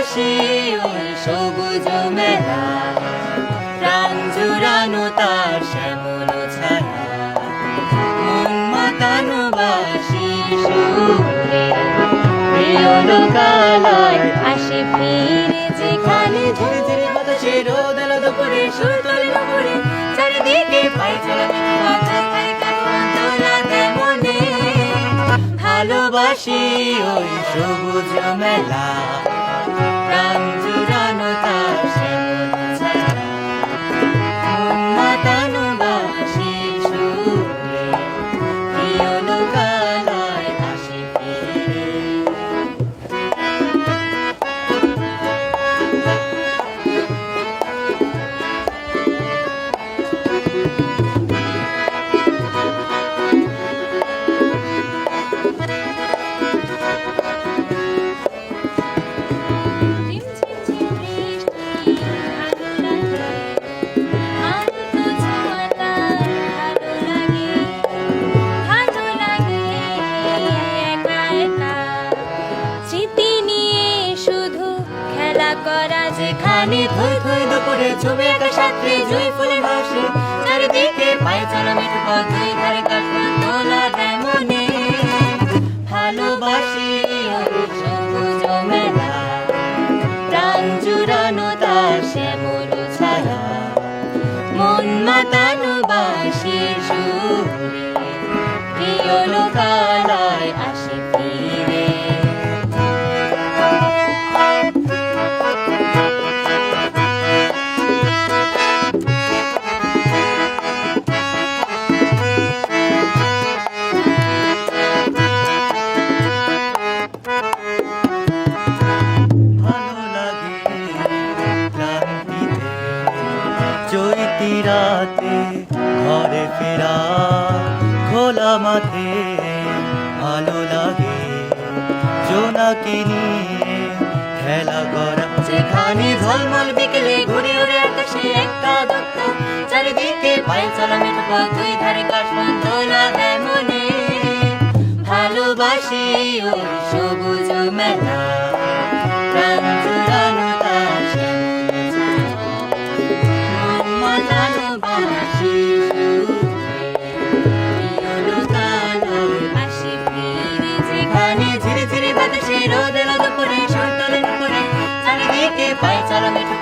ভালোবাসি ওই সবুজ মেলা। প্রাণ জুড়ানো তার শ্যামল ছায়া। মন মাতানো লোকালয় আসে ফিরে যেখানে ঝিরে ঝিরে বাতাসে রোদ আলো দুপুরে সুর দুপুরে চারিদিকে পাই ভালোবাসি ওই সবুজ মেলা। প্রাণ স্মৃতি নিয়ে শুধু খেলা করা যেখানে থই থই দুপুরে ছবি একা সাথে জুই ফুলে ভাসে চারিদিকে পায়ে চলা পথ ধারে তোলা ভালোবাসি জুড়ানো তার শ্যামল ছায়া। মন মাতানো বাসির সুরে। প্রিয় লোকালয় চৈতি রাতে ঘরে ফেরা খোলা মাঠে ভালো লাগে। জোনাকি নিয়ে খেলা করা। যেখানে ঝলমল বিকেলে ঘুরে উড়ে আকাশে একটা দত্ত চারিদিকে পায়ে চলা মিঠু দুই ধারে কাশবন তোলা মনে ভালোবাসি ওই সবুজ মেলা।